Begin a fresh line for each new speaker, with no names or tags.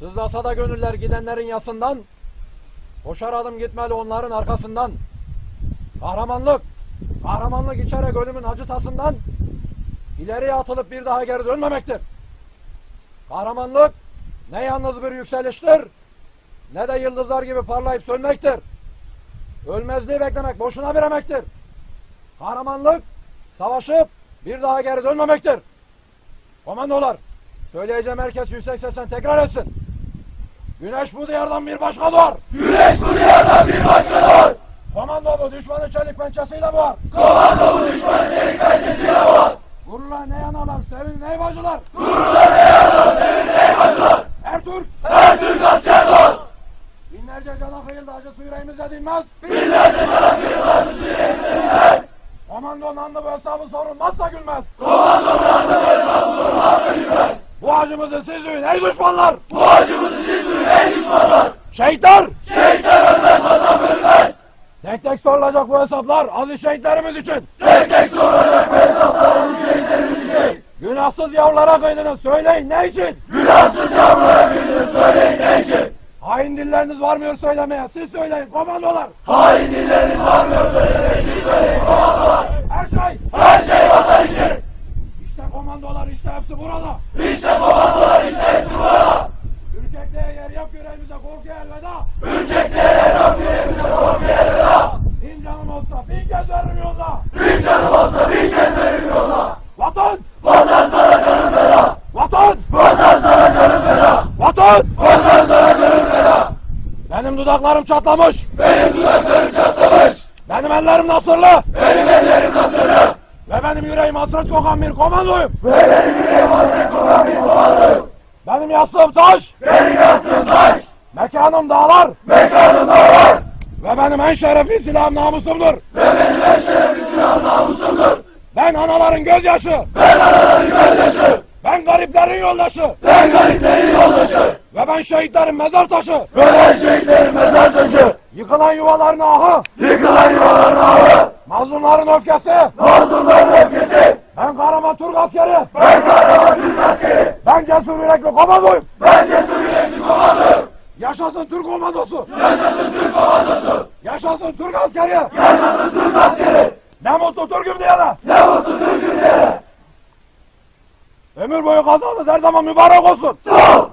Sızlasa da gönüller gidenlerin yasından, koşar adım gitmeli onların arkasından. Kahramanlık, kahramanlık içerek ölümün acı tasından, ileriye atılıp bir daha geri dönmemektir. Kahramanlık, ne yalnız bir yükseliştir, ne de yıldızlar gibi parlayıp sönmektir. Ölmezliği beklemek boşuna bir emektir. Kahramanlık, savaşıp bir daha geri dönmemektir. Komandolar, söyleyeceğim herkes yüksek sesle tekrar etsin. Güneş bu diyardan bir başka doğar.
Güneş bu diyardan bir başka doğar.
Komando bu düşmanı çelik pençesiyle boğar.
Komando bu düşmanı çelik pençesiyle boğar.
Vururlar ne yanalar, sevin ne bacılar.
Gururlar ne yaralar, sevin ne bacılar.
Her Türk,
Her Türk asker doğar.
binlerce cana kıyıldı acısı yüreğimizde dinmez.
Binlerce sana kıyılardı süreyimlenmez.
Komando nandı bu hesabı sorulmazsa gülmez.
Komando brandı ve hesabı sormazsa gülmez.
Bu acımızı siz duyun ey düşmanlar.
Bu acımızı siz duyun ey düşmanlar.
Şehitler,
Şehitler ölmez, vatan bölünmez.
tek tek sorulacak bu hesaplar aziz şehitlerimiz için.
Tek tek sorulacak bu hesaplarımız şehitlerimiz için.
Günahsız yavrulara kıydınız söyleyin ne için?
Günahsız yavrulara güldünüz söyleyin ne için?
Hain dilleriniz varmıyor söylemeye siz söyleyin komandolar.
Hain dilleriniz varmıyor söylemeye siz söyleyin komandolar.
Her şey,
Her şey vatan için.
işte komandolar işte hepsi burada.
İşte komandolar işte hepsi burada.
Yüreğimize korkuya elveda.
Ürkeklere dön yüreğimize korku elveda.
Bin canım olsa bin kez veririm yolda.
Bir canım olsa bin kez veririm yolda.
Vatan,
Vatan sana canım feda.
vatan,
Vatan sana canım feda.
vatan.
Vatan sana canım feda.
Benim dudaklarım çatlamış.
Benim dudaklarım çatlamış.
Benim ellerim nasırlı.
Benim ellerim nasırlı.
Ve benim yüreğim hasret kokan bir komandoyum.
Ve benim yüreğim hasret kokan bir komandoyum.
Benim yastığım taş.
Benim yaptığım taş.
Mekanım dağlar.
Mekanım var.
Ve benim en şerefli silahım namusumdur.
Ve benim en şerefli silahım namusumdur.
Ben anaların gözyaşı.
Ben anaların gözyaşı.
Ben gariplerin yoldaşı.
Ben gariplerin yoldaşı.
Ve ben şehitlerin mezar taşı.
Ve ben şehitlerin mezar taşı.
Yıkılan yuvaların ahı.
Yıkılan yuvaların ağrı.
Mazlumların öfkesi.
Mazlumların öfkesi.
Ben kahraman Türk askeri.
Ben kahraman Türk.
Ben cesur yürekli komandoyum.
Ben cesur yürekli komandoyum.
Yaşasın Türk komandosu.
Yaşasın Türk komandosu.
Yaşasın Türk askeri.
Yaşasın Türk askeri.
Ne mutlu Türk'üm diyene.
Ne mutlu Türk'üm diyene.
Ömür boyu kazanız her zaman mübarek olsun.
Sağ ol.